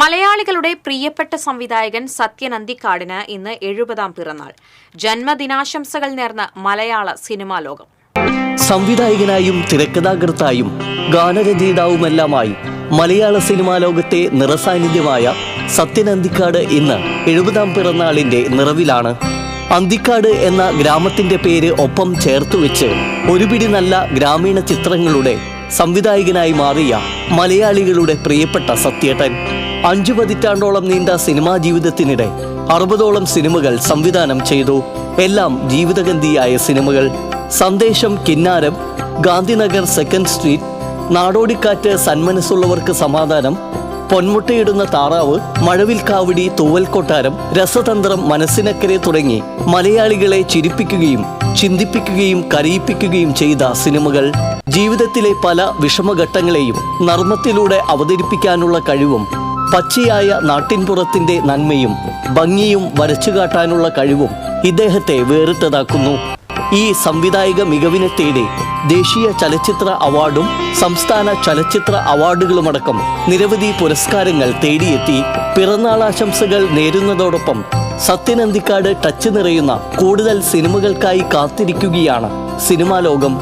മലയാളികളുടെ പ്രിയപ്പെട്ട സംവിധായകൻ സത്യൻ അന്തിക്കാടിന് ഇന്ന് എഴുപതാം പിറന്നാൾ. ജന്മദിനാശംസകൾ നേർന്ന മലയാള സിനിമാ ലോകം. സംവിധായകനായും തിരക്കഥാകൃത്തായും ഗാനരചയിതാവുമെല്ലാമായി മലയാള സിനിമാ ലോകത്തെ നിറസാന്നിധ്യമായ സത്യൻ അന്തിക്കാട് ഇന്ന് എഴുപതാം പിറന്നാളിന്റെ നിറവിലാണ്. അന്തിക്കാട് എന്ന ഗ്രാമത്തിന്റെ പേര് ഒപ്പം ചേർത്തു വെച്ച് ഒരുപിടി നല്ല ഗ്രാമീണ ചിത്രങ്ങളുടെ സംവിധായകനായി മാറിയ മലയാളികളുടെ പ്രിയപ്പെട്ട സത്യേട്ടൻ. അഞ്ചു പതിറ്റാണ്ടോളം നീണ്ട സിനിമാ ജീവിതത്തിനിടെ അറുപതോളം സിനിമകൾ സംവിധാനം ചെയ്തു. എല്ലാം ജീവിതഗന്ധിയായ സിനിമകൾ. സന്ദേശം കിന്നാരം ഗാന്ധിനഗർ സെക്കൻഡ് സ്ട്രീറ്റ് നാടോടിക്കാറ്റ് സന്മനസ്സുള്ളവർക്ക് സമാധാനം പൊന്മുട്ടയിടുന്ന താറാവ് മഴവിൽ കാവടി തൂവൽ കൊട്ടാരം രസതന്ത്രം മനസ്സിനക്കരെ തുടങ്ങി മലയാളികളെ ചിരിപ്പിക്കുകയും ചിന്തിപ്പിക്കുകയും കരയിപ്പിക്കുകയും ചെയ്ത സിനിമകൾ. ജീവിതത്തിലെ പല വിഷമഘട്ടങ്ങളെയും നർമ്മത്തിലൂടെ അവതരിപ്പിക്കാനുള്ള കഴിവും പച്ചയായ നാട്ടിൻപുറത്തിന്റെ നന്മയും ഭംഗിയും വരച്ചു കാട്ടാനുള്ള കഴിവും ഇദ്ദേഹത്തെ വേറിട്ടതാക്കുന്നു. ഈ സംവിധായക മികവിനെ തേടി ദേശീയ ചലച്ചിത്ര അവാർഡും സംസ്ഥാന ചലച്ചിത്ര അവാർഡുകളുമടക്കം നിരവധി പുരസ്കാരങ്ങൾ തേടിയെത്തി. പിറന്നാളാശംസകൾ നേരുന്നതോടൊപ്പം സത്യനന്ദിക്കാട് ടച്ച് നിറയുന്ന കൂടുതൽ സിനിമകൾക്കായി കാത്തിരിക്കുകയാണ് സിനിമാ ലോകം.